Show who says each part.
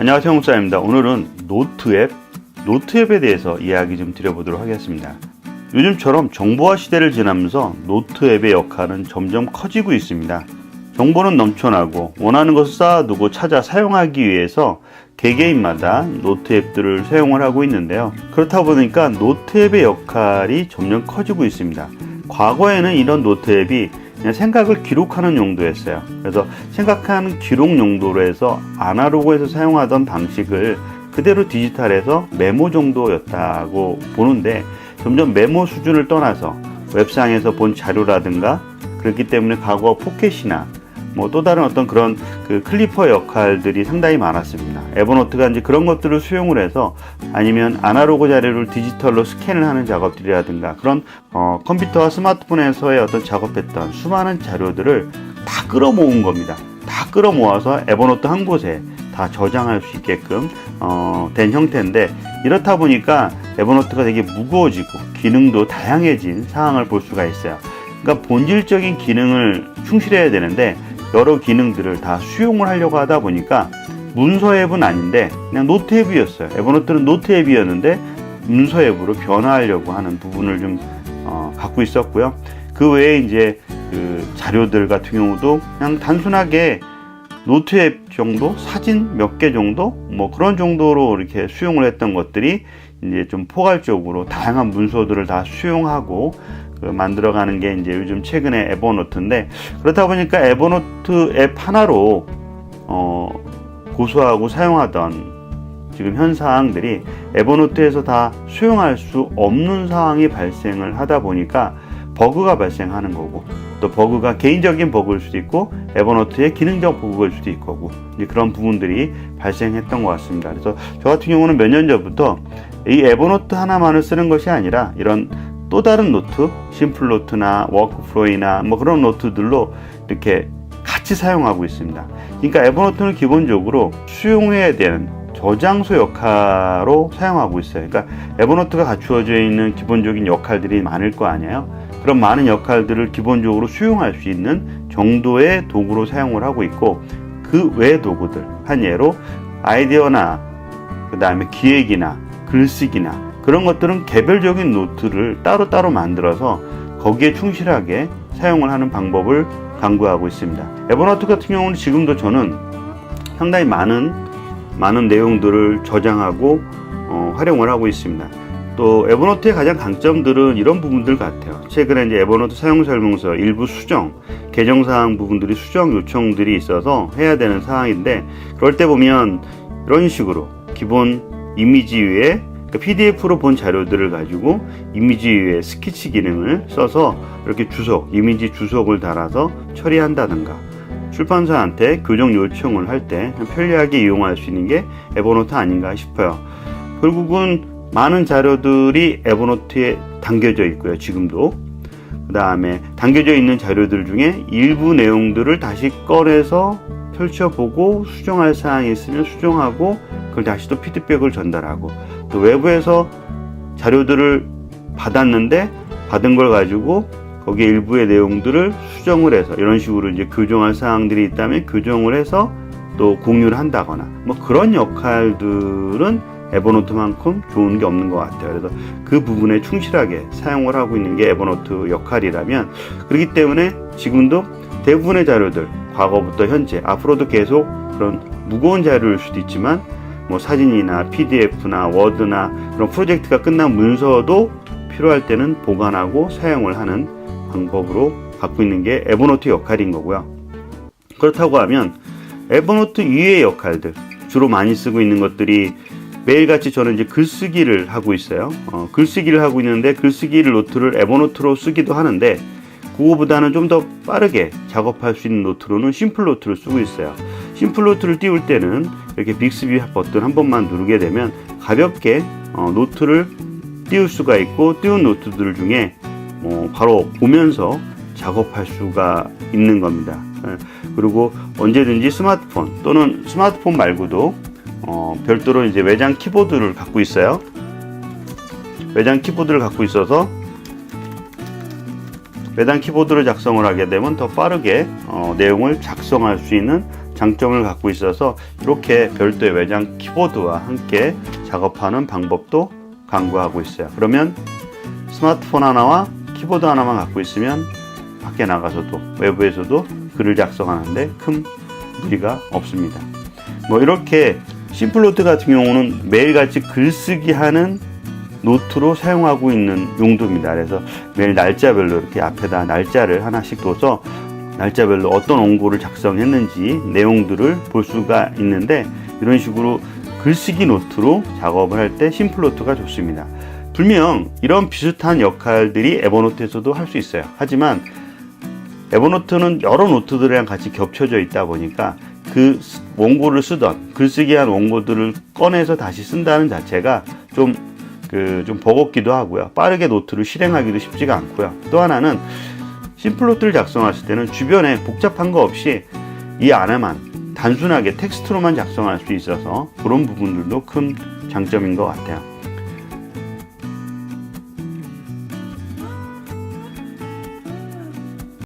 Speaker 1: 안녕하세요 홍사입니다. 오늘은 노트 앱 노트 앱에 대해서 이야기 좀 드려보도록 하겠습니다. 요즘처럼 정보화 시대를 지나면서 노트 앱의 역할은 점점 커지고 있습니다. 정보는 넘쳐나고 원하는 것을 쌓아두고 찾아 사용하기 위해서 개개인마다 노트 앱들을 사용을 하고 있는데요. 그렇다 보니까 노트 앱의 역할이 점점 커지고 있습니다. 과거에는 이런 노트 앱이 생각을 기록하는 용도였어요. 그래서 생각하는 기록 용도로 해서 아날로그에서 사용하던 방식을 그대로 디지털에서 메모 정도였다고 보는데 점점 메모 수준을 떠나서 웹상에서 본 자료라든가 그렇기 때문에 과거 포켓이나 뭐 또 다른 어떤 그런 그 클리퍼 역할들이 상당히 많았습니다. 에버노트가 이제 그런 것들을 수용을 해서 아니면 아날로그 자료를 디지털로 스캔을 하는 작업들이라든가 그런 어, 컴퓨터와 스마트폰에서의 어떤 작업했던 수많은 자료들을 다 끌어모은 겁니다. 다 끌어모아서 에버노트 한 곳에 다 저장할 수 있게끔 어, 된 형태인데 이렇다 보니까 에버노트가 되게 무거워지고 기능도 다양해진 상황을 볼 수가 있어요. 그러니까 본질적인 기능을 충실해야 되는데 여러 기능들을 다 수용을 하려고 하다 보니까 문서 앱은 아닌데 그냥 노트 앱이었어요. 에버노트는 노트 앱이었는데 문서 앱으로 변화하려고 하는 부분을 좀 어, 갖고 있었고요. 그 외에 이제 그 자료들 같은 경우도 그냥 단순하게 노트 앱 정도, 사진 몇 개 정도, 뭐 그런 정도로 이렇게 수용을 했던 것들이 이제 좀 포괄적으로 다양한 문서들을 다 수용하고 그 만들어가는 게 이제 요즘 최근에 에버노트인데 그렇다 보니까 에버노트 앱 하나로 어, 고수하고 사용하던 지금 현 사항들이 에버노트에서 다 수용할 수 없는 상황이 발생을 하다 보니까 버그가 발생하는 거고 또 버그가 개인적인 버그일 수도 있고 에버노트의 기능적 버그일 수도 있고 이제 그런 부분들이 발생했던 것 같습니다. 그래서 저 같은 경우는 몇 년 전부터 이 에버노트 하나만을 쓰는 것이 아니라 이런 또 다른 노트, 심플 노트나 워크프로이나 뭐 그런 노트들로 이렇게 같이 사용하고 있습니다. 그러니까 에버노트는 기본적으로 수용해야 되는 저장소 역할로 사용하고 있어요. 그러니까 에버노트가 갖추어져 있는 기본적인 역할들이 많을 거 아니에요. 그런 많은 역할들을 기본적으로 수용할 수 있는 정도의 도구로 사용을 하고 있고 그 외 도구들 한 예로 아이디어나 그 다음에 기획이나 글쓰기나 그런 것들은 개별적인 노트를 따로따로 만들어서 거기에 충실하게 사용을 하는 방법을 강구하고 있습니다. 에버노트 같은 경우는 지금도 저는 상당히 많은 많은 내용들을 저장하고 어, 활용을 하고 있습니다. 또 에버노트의 가장 강점들은 이런 부분들 같아요. 최근에 이제 에버노트 사용 설명서 일부 수정, 개정 사항 부분들이 수정 요청들이 있어서 해야 되는 사항인데 그럴 때 보면 이런 식으로 기본 이미지 위에 PDF로 본 자료들을 가지고 이미지 위에 스케치 기능을 써서 이렇게 주석, 이미지 주석을 달아서 처리한다든가 출판사한테 교정 요청을 할 때 편리하게 이용할 수 있는 게 에버노트 아닌가 싶어요. 결국은 많은 자료들이 에버노트에 담겨져 있고요. 지금도. 그 다음에 담겨져 있는 자료들 중에 일부 내용들을 다시 꺼내서 펼쳐보고 수정할 사항이 있으면 수정하고 그걸 다시 또 피드백을 전달하고 또 외부에서 자료들을 받았는데 받은 걸 가지고 거기에 일부의 내용들을 수정을 해서 이런 식으로 이제 교정할 사항들이 있다면 교정을 해서 또 공유를 한다거나 뭐 그런 역할들은 에버노트만큼 좋은 게 없는 것 같아요. 그래서 그 부분에 충실하게 사용을 하고 있는 게 에버노트 역할이라면 그렇기 때문에 지금도 대부분의 자료들 과거부터 현재 앞으로도 계속 그런 무거운 자료일 수도 있지만 뭐 사진이나 PDF나 워드나 그런 프로젝트가 끝난 문서도 필요할 때는 보관하고 사용을 하는 방법으로 갖고 있는 게 에버노트 역할인 거고요. 그렇다고 하면 에버노트 이외의 역할들 주로 많이 쓰고 있는 것들이 매일같이 저는 이제 글쓰기를 하고 있어요. 어, 글쓰기를 하고 있는데 글쓰기를 노트를 에버노트로 쓰기도 하는데 그거보다는 좀 더 빠르게 작업할 수 있는 노트로는 심플 노트를 쓰고 있어요. 심플 노트를 띄울 때는 이렇게 빅스비 버튼 한 번만 누르게 되면 가볍게 어, 노트를 띄울 수가 있고 띄운 노트들 중에 어, 바로 보면서 작업할 수가 있는 겁니다. 예, 그리고 언제든지 스마트폰 또는 스마트폰 말고도 어, 별도로 이제 외장 키보드를 갖고 있어요. 외장 키보드를 갖고 있어서 외장 키보드를 작성을 하게 되면 더 빠르게 어, 내용을 작성할 수 있는 장점을 갖고 있어서 이렇게 별도의 외장 키보드와 함께 작업하는 방법도 강구하고 있어요. 그러면 스마트폰 하나와 키보드 하나만 갖고 있으면 밖에 나가서도 외부에서도 글을 작성하는데 큰 무리가 없습니다. 뭐 이렇게 심플노트 같은 경우는 매일같이 글쓰기 하는 노트로 사용하고 있는 용도입니다. 그래서 매일 날짜별로 이렇게 앞에다 날짜를 하나씩 둬서 날짜별로 어떤 원고를 작성했는지 내용들을 볼 수가 있는데 이런 식으로 글쓰기 노트로 작업을 할 때 심플노트가 좋습니다. 분명 이런 비슷한 역할들이 에버노트에서도 할 수 있어요. 하지만 에버노트는 여러 노트들이랑 같이 겹쳐져 있다 보니까 그 스- 원고를 쓰던 글쓰기 한 원고들을 꺼내서 다시 쓴다는 자체가 좀 그 좀 버겁기도 하고요. 빠르게 노트를 실행하기도 쉽지가 않고요. 또 하나는 심플노트를 작성했을 때는 주변에 복잡한 거 없이 이 안에만 단순하게 텍스트로만 작성할 수 있어서 그런 부분들도 큰 장점인 것 같아요.